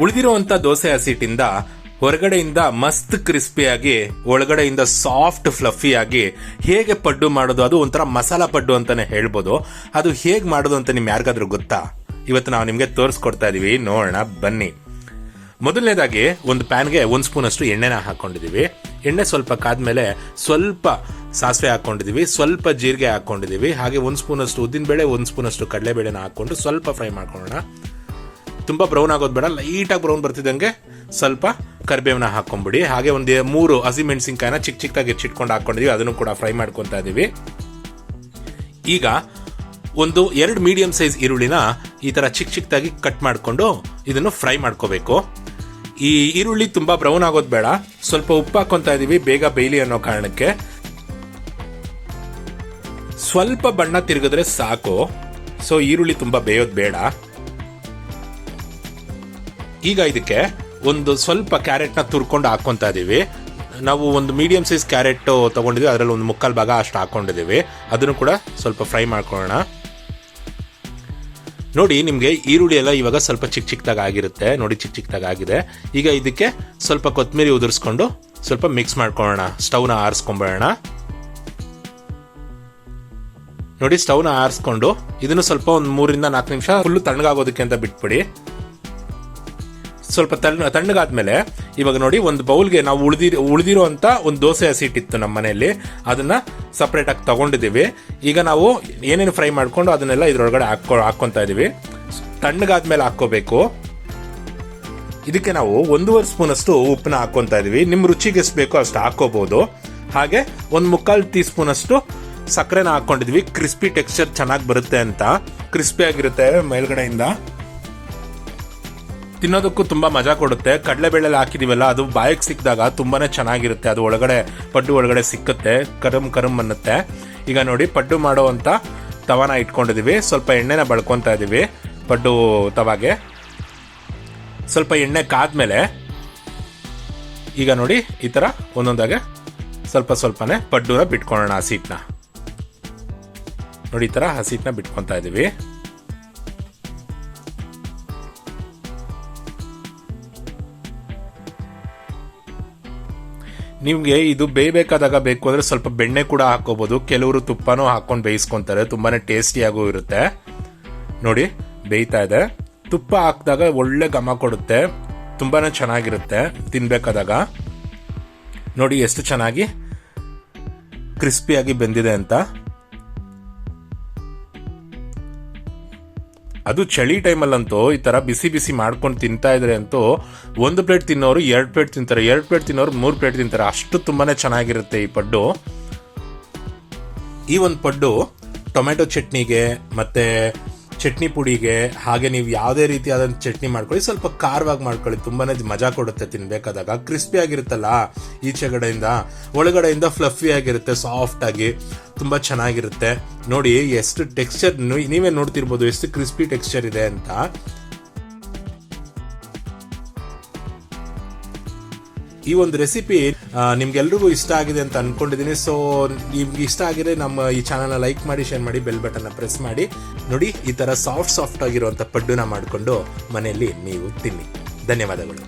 ಉಳಿದಿರುವಂತ ದೋಸೆ ಹಸಿಟ್ಟಿಂದ ಹೊರಗಡೆಯಿಂದ ಮಸ್ತ್ ಕ್ರಿಸ್ಪಿಯಾಗಿ, ಒಳಗಡೆಯಿಂದ ಸಾಫ್ಟ್ ಫ್ಲಫಿ ಆಗಿ ಹೇಗೆ ಪಡ್ಡು ಮಾಡೋದು, ಅದು ಒಂಥರ ಮಸಾಲ ಪಡ್ಡು ಅಂತಾನೆ ಹೇಳ್ಬೋದು. ಅದು ಹೇಗೆ ಮಾಡೋದು ಅಂತ ನಿಮ್ ಯಾರಿಗಾದ್ರೂ ಗೊತ್ತಾ? ಇವತ್ತು ನಾವು ನಿಮಗೆ ತೋರಿಸ್ಕೊಡ್ತಾ ಇದೀವಿ. ನೋಡೋಣ, ಬನ್ನಿ. ಮೊದಲನೇದಾಗಿ ಒಂದು ಪ್ಯಾನ್ಗೆ ಒಂದು ಸ್ಪೂನ್ ಅಷ್ಟು ಎಣ್ಣೆನ ಹಾಕೊಂಡಿದೀವಿ. ಎಣ್ಣೆ ಸ್ವಲ್ಪ ಕಾದ್ಮೇಲೆ ಸ್ವಲ್ಪ ಸಾಸಿವೆ ಹಾಕೊಂಡಿದೀವಿ, ಸ್ವಲ್ಪ ಜೀರಿಗೆ ಹಾಕೊಂಡಿದೀವಿ. ಹಾಗೆ ಒಂದು ಸ್ಪೂನ್ ಅಷ್ಟು ಉದ್ದಿನಬೇಳೆ, ಒಂದು ಸ್ಪೂನ್ ಅಷ್ಟು ಕಡಲೆಬೇಳೆನ ಹಾಕೊಂಡು ಸ್ವಲ್ಪ ಫ್ರೈ ಮಾಡ್ಕೊಳ್ಳೋಣ. ತುಂಬ ಬ್ರೌನ್ ಆಗೋದು ಬೇಡ ಲೈಟಾಗಿ ಬ್ರೌನ್ ಬರ್ತಿದ್ದಂಗೆ ಸ್ವಲ್ಪ ಕರಿಬೇವನ್ನ ಹಾಕೊಂಬಿಡಿ. ಹಾಗೆ ಒಂದು ಮೂರು ಹಸಿಮೆಣ್ಸಿನ್ಕಾಯಿನ ಚಿಕ್ಕ ಚಿಕ್ಕದಾಗಿ ಹೆಚ್ಚಿಟ್ಕೊಂಡು ಹಾಕೊಂಡಿದೀವಿ. ಅದನ್ನು ಕೂಡ ಫ್ರೈ ಮಾಡ್ಕೊತಾ ಇದೀವಿ. ಈಗ ಒಂದು ಎರಡು ಮೀಡಿಯಂ ಸೈಜ್ ಈರುಳ್ಳಿನ ಈ ತರ ಚಿಕ್ಕ ಚಿಕ್ಕದಾಗಿ ಕಟ್ ಮಾಡಿಕೊಂಡು ಇದನ್ನು ಫ್ರೈ ಮಾಡ್ಕೋಬೇಕು. ಈ ಈರುಳ್ಳಿ ತುಂಬಾ ಬ್ರೌನ್ ಆಗೋದು ಬೇಡ. ಸ್ವಲ್ಪ ಉಪ್ಪು ಹಾಕೊಂತ ಇದೀವಿ, ಬೇಗ ಬೇಯಲಿ ಅನ್ನೋ ಕಾರಣಕ್ಕೆ. ಸ್ವಲ್ಪ ಬಣ್ಣ ತಿರುಗಿದ್ರೆ ಸಾಕು. ಸೊ ಈರುಳ್ಳಿ ತುಂಬಾ ಬೇಯೋದು ಬೇಡ. ಈಗ ಇದಕ್ಕೆ ಒಂದು ಸ್ವಲ್ಪ ಕ್ಯಾರೆಟ್ನ ತುರ್ಕೊಂಡು ಹಾಕ್ಕೊಂತ ಇದ್ದೀವಿ ನಾವು ಒಂದು ಮೀಡಿಯಂ ಸೈಜ್ ಕ್ಯಾರೆಟ್ ತಗೊಂಡಿದ್ವಿ. ಅದರಲ್ಲಿ ಒಂದು ಮುಕ್ಕಾಲು ಭಾಗ ಅಷ್ಟು ಹಾಕೊಂಡಿದ್ದೀವಿ ಅದನ್ನು ಕೂಡ ಸ್ವಲ್ಪ ಫ್ರೈ ಮಾಡ್ಕೊಳ್ಳೋಣ. ನೋಡಿ, ನಿಮಗೆ ಈರುಳ್ಳಿ ಎಲ್ಲ ಇವಾಗ ಸ್ವಲ್ಪ ಚಿಕ್ಕ ಚಿಕ್ಕದಾಗ ಆಗಿರುತ್ತೆ. ನೋಡಿ ಚಿಕ್ಕ ಚಿಕ್ಕದಾಗ ಆಗಿದೆ. ಈಗ ಇದಕ್ಕೆ ಸ್ವಲ್ಪ ಕೊತ್ತಂಬರಿ ಉದುರಿಸ್ಕೊಂಡು ಸ್ವಲ್ಪ ಮಿಕ್ಸ್ ಮಾಡ್ಕೊಳ್ಳೋಣ. ಸ್ಟೌನ ಆರಿಸ್ಕೊಂಬರೋಣ. ನೋಡಿ ಸ್ಟವ್ನ ಆರಿಸ್ಕೊಂಡು ಇದನ್ನು ಸ್ವಲ್ಪ ಒಂದು ಮೂರಿಂದ ನಾಲ್ಕು ನಿಮಿಷ ಫುಲ್ಲು ತಣ್ಣಗಾಗೋದಕ್ಕೆ ಅಂತ ಬಿಟ್ಬಿಡಿ. ಸ್ವಲ್ಪ ತಣ್ಣ, ತಣ್ಣಗಾದ್ಮೇಲೆ ಇವಾಗ ನೋಡಿ ಒಂದು ಬೌಲ್ಗೆ ನಾವು ಉಳಿದಿ ಉಳಿದಿರೋ ಅಂತ ಒಂದು ದೋಸೆ ಹಸಿಟ್ಟಿತ್ತು ನಮ್ಮ ಮನೆಯಲ್ಲಿ. ಅದನ್ನ ಸಪ್ರೇಟ್ ಆಗಿ ತಗೊಂಡಿದ್ದೀವಿ. ಈಗ ನಾವು ಏನೇನು ಫ್ರೈ ಮಾಡಿಕೊಂಡು ಅದನ್ನೆಲ್ಲ ಇದ್ರೊಳಗಡೆ ಹಾಕೊ ಹಾಕ್ಕೊಂತ ಇದೀವಿ. ತಣ್ಣಗಾದ್ಮೇಲೆ ಹಾಕ್ಕೋಬೇಕು. ಇದಕ್ಕೆ ನಾವು ಒಂದೂವರೆ ಸ್ಪೂನ್ ಅಷ್ಟು ಉಪ್ಪನ್ನ ಹಾಕೊಂತ ಇದೀವಿ. ನಿಮ್ಮ ರುಚಿಗೆ ಎಷ್ಟು ಬೇಕೋ ಅಷ್ಟು ಹಾಕೋಬಹುದು ಹಾಗೆ ಒಂದು ಮುಕ್ಕಾಲು ಟೀ ಸ್ಪೂನ್ ಅಷ್ಟು ಸಕ್ಕರೆನ ಹಾಕೊಂಡಿದ್ವಿ ಕ್ರಿಸ್ಪಿ ಟೆಕ್ಸ್ಚರ್ ಚೆನ್ನಾಗಿ ಬರುತ್ತೆ ಅಂತ. ಕ್ರಿಸ್ಪಿ ಆಗಿರುತ್ತೆ ಮೇಲ್ಗಡೆಯಿಂದ. ತಿನ್ನೋದಕ್ಕೂ ತುಂಬಾ ಮಜಾ ಕೊಡುತ್ತೆ. ಕಡಲೆಬೇಳೆ ಹಾಕಿದೀವಲ್ಲ, ಅದು ಬಾಯಿಗೆ ಸಿಕ್ಕಿದಾಗ ತುಂಬಾನೇ ಚೆನ್ನಾಗಿರುತ್ತೆ. ಅದು ಒಳಗಡೆ, ಪಡ್ಡು ಒಳಗಡೆ ಸಿಕ್ಕುತ್ತೆ ಕರಮ್ ಕರಮ್ ಅನ್ನುತ್ತೆ. ಈಗ ನೋಡಿ, ಪಡ್ಡು ಮಾಡೋ ಅಂತ ತವಾನ ಇಟ್ಕೊಂಡಿದೀವಿ. ಸ್ವಲ್ಪ ಎಣ್ಣೆನ ಬಳ್ಕೊತಾ ಇದೀವಿ ಪಡ್ಡು ತವಾಗೆ. ಸ್ವಲ್ಪ ಎಣ್ಣೆ ಕಾದ್ಮೇಲೆ, ಈಗ ನೋಡಿ, ಈ ತರ ಒಂದೊಂದಾಗೆ ಸ್ವಲ್ಪ ಸ್ವಲ್ಪನೇ ಪಡ್ಡುನ ಬಿಟ್ಕೊಳ್ಳೋಣ ಹಸೀಟ್ನ ನೋಡಿ, ಈ ತರ ಹಸೀಟ್ನ ಬಿಟ್ಕೊಂತ ಇದೀವಿ. ನಿಮ್ಗೆ ಇದು ಬೇಯಬೇಕಾದಾಗ ಬೇಕು ಅಂದ್ರೆ ಸ್ವಲ್ಪ ಬೆಣ್ಣೆ ಕೂಡ ಹಾಕೋಬಹುದು ಕೆಲವರು ತುಪ್ಪನೂ ಹಾಕೊಂಡು ಬೇಯಿಸ್ಕೊಂತಾರೆ. ತುಂಬಾನೇ ಟೇಸ್ಟಿಯಾಗೂ ಇರುತ್ತೆ. ನೋಡಿ, ಬೇಯ್ತಾ ಇದೆ. ತುಪ್ಪ ಹಾಕಿದಾಗ ಒಳ್ಳೆ ಘಮ ಕೊಡುತ್ತೆ. ತುಂಬಾನೇ ಚೆನ್ನಾಗಿರುತ್ತೆ ತಿನ್ನಬೇಕಾದಾಗ ನೋಡಿ, ಎಷ್ಟು ಚೆನ್ನಾಗಿ ಕ್ರಿಸ್ಪಿಯಾಗಿ ಬೆಂದಿದೆ ಅಂತ. ಅದು ಚಳಿ ಟೈಮಲ್ಲಂತೂ ಈ ತರ ಬಿಸಿ ಬಿಸಿ ಮಾಡ್ಕೊಂಡು ತಿಂತಾ ಇದ್ರೆ ಅಂತೂ ಒಂದು ಪ್ಲೇಟ್ ತಿನ್ನೋರು ಎರಡು ಪ್ಲೇಟ್ ತಿಂತಾರೆ, ಎರಡು ಪ್ಲೇಟ್ ತಿನ್ನೋರು ಮೂರು ಪ್ಲೇಟ್ ತಿಂತಾರೆ. ಅಷ್ಟು ತುಂಬಾನೇ ಚೆನ್ನಾಗಿರುತ್ತೆ ಈ ಪಡ್ಡು. ಈ ಒಂದು ಪಡ್ಡು ಟೊಮೆಟೊ ಚಟ್ನಿಗೆ ಮತ್ತೆ ಚಟ್ನಿ ಪುಡಿಗೆ ಹಾಗೆ ನೀವು ಯಾವುದೇ ರೀತಿಯಾದ ಚಟ್ನಿ ಮಾಡ್ಕೊಳ್ಳಿ. ಸ್ವಲ್ಪ ಖಾರವಾಗಿ ಮಾಡ್ಕೊಳ್ಳಿ. ತುಂಬಾನೇ ಮಜಾ ಕೊಡುತ್ತೆ ತಿನ್ಬೇಕಾದಾಗ. ಕ್ರಿಸ್ಪಿ ಆಗಿರುತ್ತಲ್ಲ ಈಚೆಗಡೆಯಿಂದ, ಒಳಗಡೆಯಿಂದ ಫ್ಲಫಿ ಆಗಿರುತ್ತೆ ಸಾಫ್ಟ್ ಆಗಿ, ತುಂಬಾ ಚೆನ್ನಾಗಿರುತ್ತೆ. ನೋಡಿ, ಎಷ್ಟು ಟೆಕ್ಸ್ಚರ್ ನೀವೇ ನೋಡ್ತಿರ್ಬೋದು ಎಷ್ಟು ಕ್ರಿಸ್ಪಿ ಟೆಕ್ಸ್ಚರ್ ಇದೆ ಅಂತ. ಈ ಒಂದು ರೆಸಿಪಿ ನಿಮ್ಗೆಲ್ರಿಗೂ ಇಷ್ಟ ಆಗಿದೆ ಅಂತ ಅನ್ಕೊಂಡಿದ್ದೀನಿ ಸೊ ನಿಮ್ಗೆ ಇಷ್ಟ ಆಗಿದೆ ನಮ್ಮ ಈ ಚಾನಲ್ನ ಲೈಕ್ ಮಾಡಿ ಶೇರ್ ಮಾಡಿ ಬೆಲ್ ಬಟನ್ನ ಪ್ರೆಸ್ ಮಾಡಿ. ನೋಡಿ, ಈ ತರ ಸಾಫ್ಟ್ ಸಾಫ್ಟ್ ಆಗಿರುವಂತ ಪಡ್ಡುನ ಮಾಡಿಕೊಂಡು ಮನೆಯಲ್ಲಿ ನೀವು ತಿನ್ನಿ. ಧನ್ಯವಾದಗಳು.